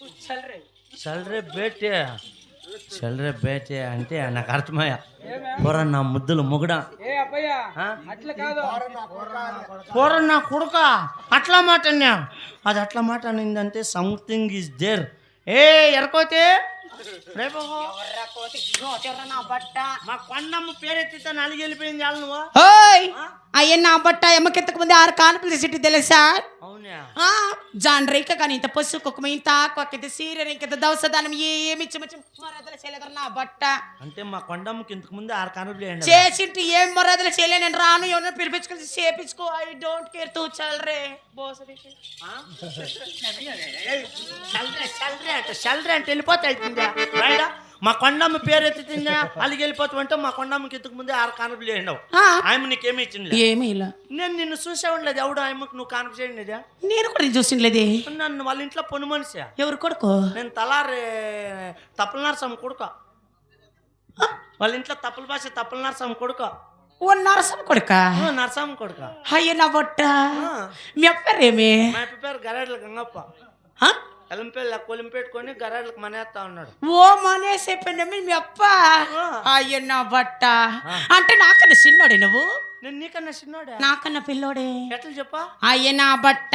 చల్రే. బేటే. చల్రే బేటే అంటే నాకు అర్థమయ్యా. కూర నా ముద్దులు ముగడా. ఏ అబ్బయ్యా ఆ? అట్లా కాదు. కూర నా కొడుక. అట్లా మాట అన్నా అది అట్లా మాట అనిందంటే సంథింగ్ ఈజ్ దేర్ ఏ ఎరకోతే? రేపు. మా కొండమ్మ పేరెత్తితే నలిగి వెళ్ళిపోయింది చాలు నువ్వు. ఓయ్ అయ్య నా బట్ట ఎమ్మకెత్తకు ముందు ఆరు కానుపులు సిట్టి తెలుసా? జాండ్రీక కానీ ఇంత పసు కుక్కమ ఇంత కొక్కిత సీర ఇంత దవసదానం ఏమి చిమచి మరదల చేయలేదర నా బట్ట. అంటే మా కొండమ్మకి ఇంతకు ముందు ఆరు వేయండి చేసింటి ఏం మరదలు చేయలే నేను రాను ఎవరైనా పిలిపించుకొని చేపించుకో. ఐ డోంట్ కేర్ తూ చల్రే బోసరికి చల్రే చల్రే అంటే చల్రే అంటే వెళ్ళిపోతే అవుతుందా రాయడా మా కొండమ్మ పేరు ఎత్తుతుందా అలిగి వెళ్ళిపోతామంటే మా కొండమ్మకి ఇంతకు ముందే ఆరు కానుపులు వేయండి ఆ, ఆమె నీకేమి ఇచ్చింది ఏమీ ఇలా. నేను నిన్ను చూసే ఉండలేదు ఎవడు ఆమెకు నువ్వు కానుపు చేయండిదా నేను కూడా చూసిండలేదే నన్ను వాళ్ళ ఇంట్లో పొను మనిషి? ఎవరు కొడుకో? నేను తలారే తప్పుల నరసం కొడుక. వాళ్ళ ఇంట్లో తప్పుల భాష తప్పుల నరసం కొడుక. ఓ నరసం కొడుక? నరసం కొడుక. అయ్య నా బట్ట. మీ అప్పరేమి మా పేరు గరాడ్ల గంగప్ప. ఎలంపేళ్ళ కొలింపెట్టుకొని గరాడ్లకు మనేస్తా ఉన్నాడు. ఓ మనేసే పెన్నమి మీ అప్ప అయ్య నా బట్ట. అంటే నాకన్నా చిన్నోడే నువ్వు? నేను నీకన్నా చిన్నోడా. నాకన్నా పిల్లోడే. ఎట్లా చెప్పా? అయ్య నా బట్ట.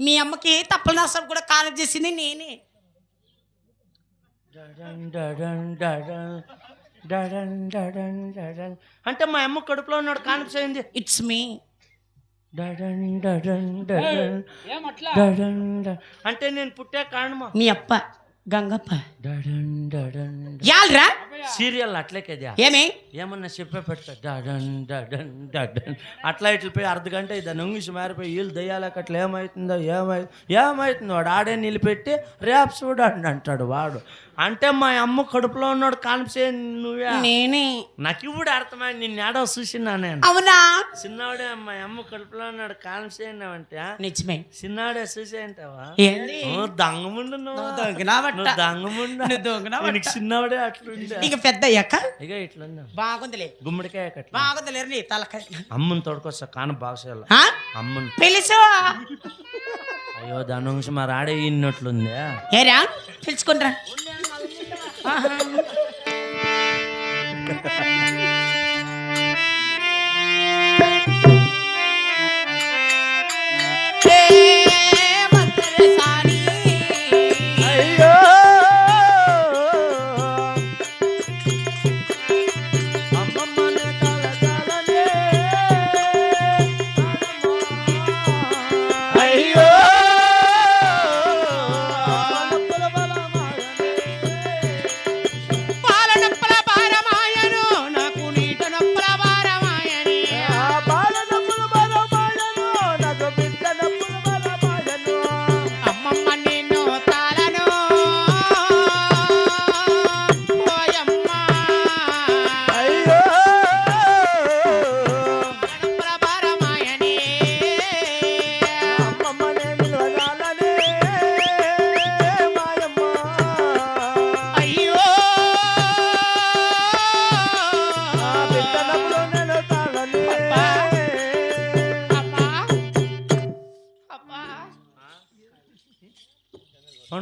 మీ అమ్మకి తప్పుల నరసం కూడా కాలం చేసింది నేనే. అంటే మా అమ్మ కడుపులో ఉన్నాడు కానిపించింది ఇట్స్ మీ డడన్ డడన్ డడన్ ఏం అట్లా డడన్ డ- అంటే నేను పుట్టే కారణమా మీ అప్ప గంగప్ప డడన్ డడన్ యాల్రా సీరియల్ అట్లేకేదా ఏమి ఏమన్నా చెప్పే పెడతా. డడన్ డడన్ డడన్. అట్లా ఇట్లా పోయి అర్ధ గంట ఇది నొంగిసి మారిపోయి వీళ్ళు దయ్యాలకు అట్లా ఏమవుతుందో ఏమై ఏమవుతుందో వాడు ఆడే నిలిపెట్టి రేపు చూడండి అంటాడు వాడు. అంటే మా అమ్మ కడుపులో ఉన్నాడు కానిసే నువ్వే? నేనే. నాకు ఇప్పుడు అర్థమైంది నిన్ను ఏడో చూసినా నేను. అవునా? చిన్నవాడే మా అమ్మ కడుపులో ఉన్నాడు కానిసేనావంటే నిజమే. చిన్నవాడే చూసేంటావా దంగముండు నువ్వు. దంగముండు. దొంగనావట్ట. నీకు చిన్నవాడే అట్లుండే. ఇక పెద్ద అయ్యాక? ఇక ఇట్లుందా. బాగుందిలే. గుమ్మడికాయ కట్ల. బాగుందిలే నీ తలకాయ. అమ్మని తోడుకొస్తా కాను ఆ? అమ్మని. పిలుచు అయ్యో దాని నుంచి ఇన్నట్లుంది ఏరా? పిలుచుకుంట్రా.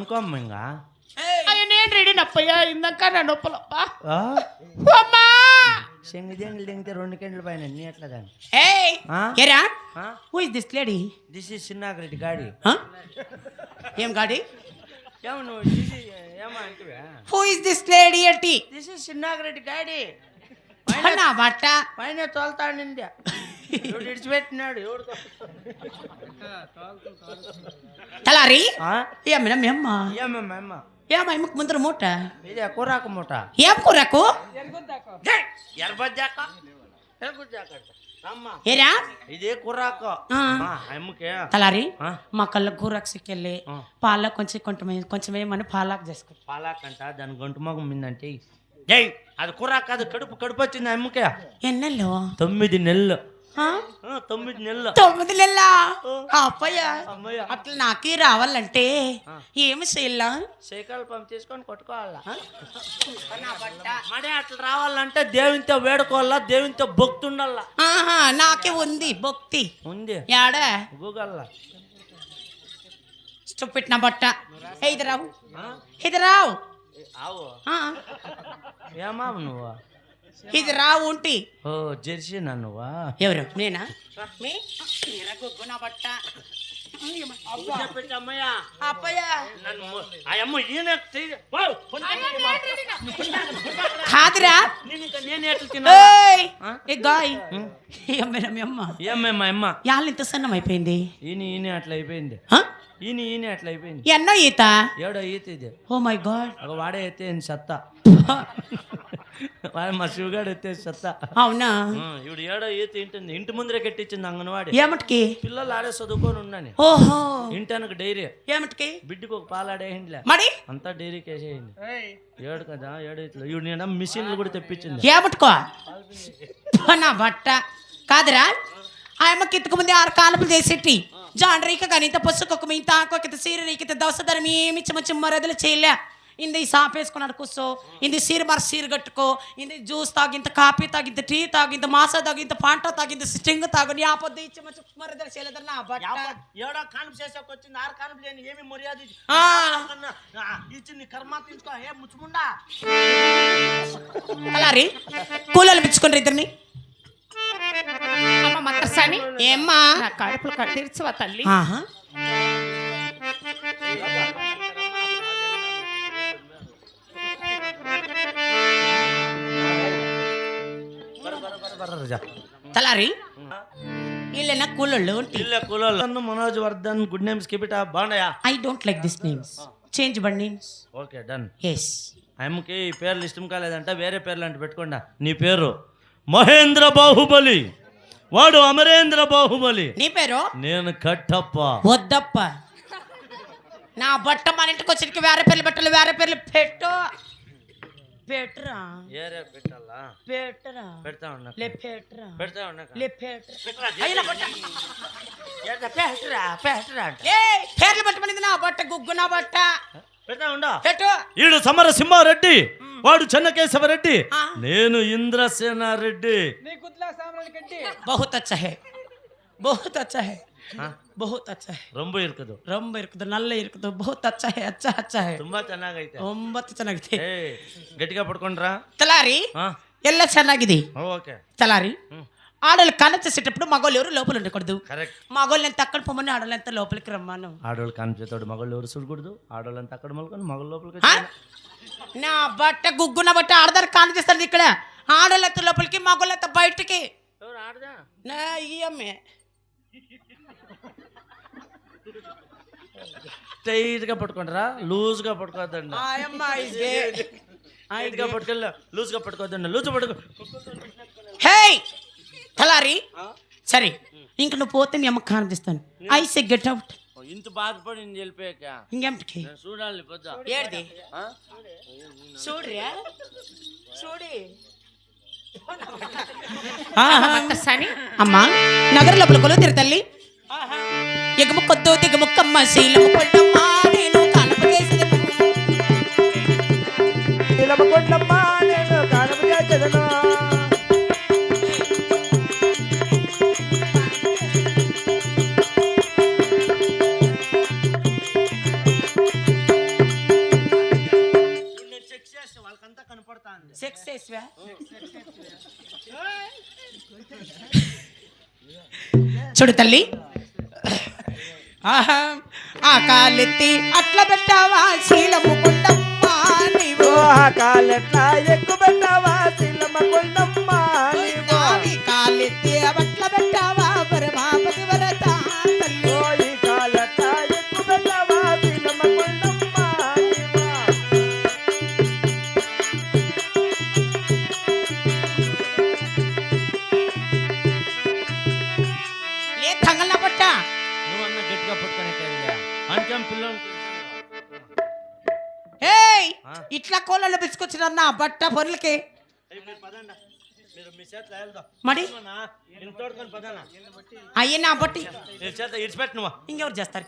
పనుకోమ్మ ఇంకా అయ్యో నేను రెడీ నప్పయ్యా ఇందాక నా నొప్పులప్పా ఆ? అమ్మా! శంగి దెంగులు దింగితే రెండు కెండ్లు పైన నీ ఎట్లా? ఎరా? ఆ? Who is this lady this is Chinnagireddy గాడి ఏం గాడి? ఏమో నువ్వు ఏమో అంటివా. హూ ఇస్ దిస్ లేడీ అట్టి దిస్ ఇస్ చిన్నాగిరెడ్డి గాడి నా బట్ట పైన తోలుతాడు ఎవడు తలారి? ఆ? ఏమైనా మీ అమ్మ ఏమమ్మా అమ్మ? ఏమమ్మకి ముందర మూట? ఇదే కూరాకు మూట. ఏం కూరకు ఎర్రబజ్జాక ఎర్రగుజ్జాక అమ్మ ఏరా? ఇదే కూరాకు తలారి? మా కళ్ళ కూరకు సిక్కెళ్ళి ఆ. పాల కొంచెం కొంచెం కొంచెం ఏమని పాలాకు చేసుకో పాలాకంట దాని గొంటు మగం మిందంటే. జై అది కూర కాదు కడుపు కడుపు వచ్చింది అమ్మకే. ఎన్నెల్లో తొమ్మిది నెలలు. తొమ్మిది నెలలు. తొమ్మిది నెలలా? అప్పయ్య అట్లా నాకే రావాలంటే ఏమి చేయాలా? సైకిల్ పంప్ తీసుకొని కొట్టుకోవాలా? మడే అట్లా రావాలంటే దేవునితో వేడుకోవాలా? దేవునితో భక్తి ఉండాలా ఆహా నాకే ఉంది భక్తి. ఉంది. యాడా? గూగల్లా. స్టూపిడ్ నా బట్ట. హే ఇది రావు ఇది రావు ఆవు. ఆ, ఏమా నువ్వు? ఇది రావు ఉంటి. ఓ జెర్సీ నువ్వా ఎవరు? నేనా? మీ మీరా గుగ్గు నా బట్ట కాదురా ఇంత సన్నం అయిపోయింది. ఈయన ఈయన అట్లా అయిపోయింది? ఈయన ఈయన అట్లా అయిపోయింది. ఎన్నో ఈత? ఏడో ఈత ఇది. Oh my god. వాడే ఎత్తే సత్తా. మా శివగాడు ఎత్తే సత్తా అవునా? ఇప్పుడు ఏడో ఈత ఇంటుంది ఇంటి ముందరే కట్టించింది అంగన్వాడి. ఏమటికి? పిల్లలు ఆడే చదువుకొని ఉన్నాను ఓహో. ఇంటానికి డైరీ. ఏమటికి? బిడ్డకు ఒక పాలు ఆడేయండిలే. మరి? అంతా డైరీకి వేసేయండి ఏడు కదా ఏడు ఇట్లా. ఇప్పుడు నేను మిషన్లు కూడా తెప్పించింది. ఏమట్టుకో నా బట్ట. కాదురా? ఆ అమ్మకి ఇంతకు ముందే ఆరు కాలపులు చేసేటి. జాండ్రీక కానీ ఇంత పసుకు ఒక ఇంత ఆకొక సీర రీకిత దవసధరం ఏమి చిమ్మ చిమ్మరదలు చేయలే. ఇంది సాపేసుకున్నాడు కూర్చో ఇంది సీర మరి సీర కట్టుకో ఇంది జ్యూస్ తాగింత కాఫీ తాగింత టీ తాగింత మాసా తాగింత పాంట తాగింత స్టింగ్ తాగు నీ ఆపొద్దు ఇచ్చి మంచి మరదలు చేయలేదు నా బట్ట. ఏడో కానుపు చేసాక వచ్చింది ఆరు కానుపు లేని ఏమి మర్యాద ఆ. ఇచ్చింది కర్మ తీసుకో ఏ ముచ్చుముండా? అలా రీ కూలలు పిచ్చుకుంటారు ఇద్దరిని. అమ్మ ఏమ్మా? నా కడుపులు కట్టిర్చువా తల్లి. ఆహా తలారి వీళ్ళైనా కూలోళ్ళు ఇల్లే కులోళ్ళు మనోజ్ వర్ధన్ గుడ్ నేమ్స్ కిబిట బాగున్నాయా? I don't like this names. Change but names. Okay done. Yes అమ్మకి ఈ పేర్లు ఇష్టం కాలేదంట వేరే పేర్లు అంటే పెట్టుకోండా. నీ పేరు? మహేంద్ర బాహుబలి. వాడు అమరేంద్ర బాహుబలి. నీ పేరు? నేను కట్టప్ప. వద్దప్ప. నా బట్ట మన ఇంటికి వచ్చరికి వేరే పేర్లు పెట్టాలి వేరే పేర్లు పెట్టు. పెట్టరా ఏరే పెట్టాలా పెట్టరా పెడతా ఉన్నా లే పెట్టరా పెడతా ఉన్నా లే పెట్టరా పెట్టరా పెట్టరా ఏ నా బట్ట గుగ్గు నా బట్ట. పెడతా ఉండా. పెట్టు. ఈడు సమర సింహారెడ్డి వాడు చెన్నకేశవ రెడ్డి నేను ఇంద్రసేన రెడ్డి నీ బహుత్ बहुत अच्छा है ரொம்ப ಇರ್ಕದು ரொம்ப இருக்குது ನಲ್ಲ ಇರುಕದು ಬಹುತ್ अच्छा है अच्छा अच्छा ತುಂಬಾ ಚೆನ್ನಾಗೈತೆ ಒಂಬತ್ತು ಚೆನ್ನಾಗಿದೆ ಏ ಗಟ್ಟಿಗೆ ಪಡ್ಕೊಂಡ್ರಾ తలారి ಹಾ ಎಲ್ಲ ಚೆನ್ನಾಗಿದೆ ಓಕೆ ತಲಾರಿ ఆడలు కనచేసేటప్పుడు మగోళ్ళెవరు లోపల ఉండకూడదు ಕರೆಕ್ಟ್ మగోళ్ళని ఎంత అక్కడ పొమ్మని ఆడోళ్ళంత లోపలికి రమ్మను ಆಡೋಳ್ ಕಾಣಿಸ್ತೋಡು ಮಗಳೂರು ಸುಡ್ಗುಡ್ದು ಆಡೋಳಂತ ಆ ಕಡೆ ಮಲ್ಕೊಂಡು ಮಗಳ ಲೋಪಲಿಗೆ ఆ? నా బట్ట గుగ్గున బట్ట ఆడదారు కానిచేస్తారు ఇక్కడ ఆడోళ్ళంత లోపలికి మగోళ్ళంత బయటికి ఎవరు ఆడదా నా ఈఎమ్మే అమ్మే టైట్గా పట్టుకుంటారా లూజ్గా పట్టుకోవద్దండి. ఆ అమ్మ is gay. టైట్గా పట్టుకెళ్ళ లూజ్గా పట్టుకోవద్దండి. లూజ్ పట్టుకో. హే తలారి. సరే ఇంక నువ్వు పోతే మీ అమ్మకి కానిపిస్తాను ఐ సే గెట్ అవుట్ ఇంత బాధపడి నేను వెళ్ళిపోయాక. చూడాలి పొద్దు. ఏడిది? చూడ్రియా చూడి. అమ్మా నగర లోపల కొలు తిరుతల్లి ఎగముకొద్దు దిగముక్కమ్మ శీలము కొట్టమ్మ నేను నేను కానపు చేసేదను. చూడు తల్లి. ఆహా ఆ కాలెత్తి అట్లా పెట్టావా? శీలము కొండమ్మా నీవు. కాలెట్లా ఎక్కువ ఇట్లా కోళ్ళలో పిచ్చుకొచ్చిన నా బట్ట పనులకి మీరు అయ్యే నా బట్టి. ఇంకెవరు చేస్తారు.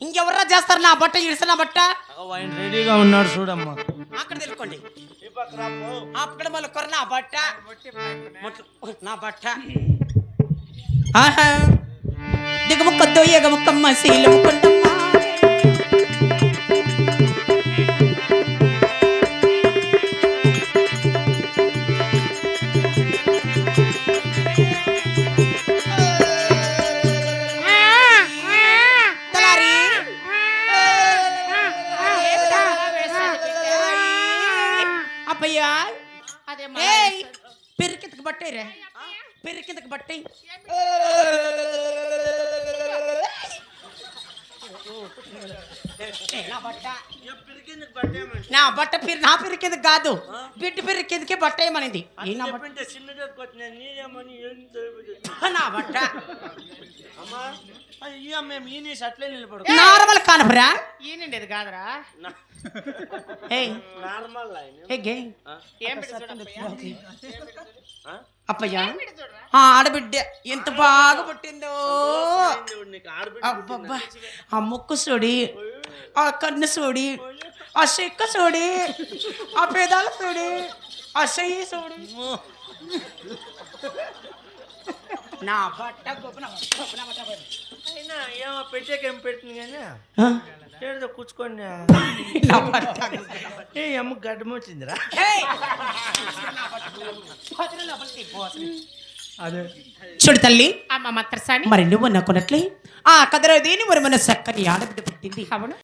ఇంకెవర్రా చేస్తారు నా బట్ట ఇడిసిన బట్ట? రెడీగా ఉన్నాడు చూడమ్మా. అక్కడ తెలుకోండి. అక్కడ మళ్ళీ కొర నా బట్ట. నా బట్ట. ఆహా. దిగముకొద్దు ఎగముక్కమ్మ శీలము నా బట్ట నా బట్ట పిరి నా పిరికిందకి కాదు. బిడ్డ పిరికిందకి బట్ట ఏమనింది? నా బట్ట. నార్మల్ కానపురా. ఈనండి కాదురా? అప్పయ్యా? ఆడబిడ్డ ఎంత బాగా పుట్టిందో. అబ్బబ్బా. ఆ ముక్కు చూడి ఆ కన్ను చూడి ఆ చెక్క చూడి ఆ పేదాల చూడి ఆ చెయ్యి చూడి నా బట్ట గొప్పన. అయినా ఏమో పెట్టేకేం పెట్టింది కానీ? కూర్చుకోండి. నా బట్ట ఏ అమ్మ గడ్డం వచ్చిందిరా? అసలు. చూడు తల్లి అమ్మ మంత్రసాని. మరి నువ్వు నక్కున్నట్లే ఆ కదరదేని మరి మన చక్కని ఆడబిడ్డ పుట్టింది. అవును.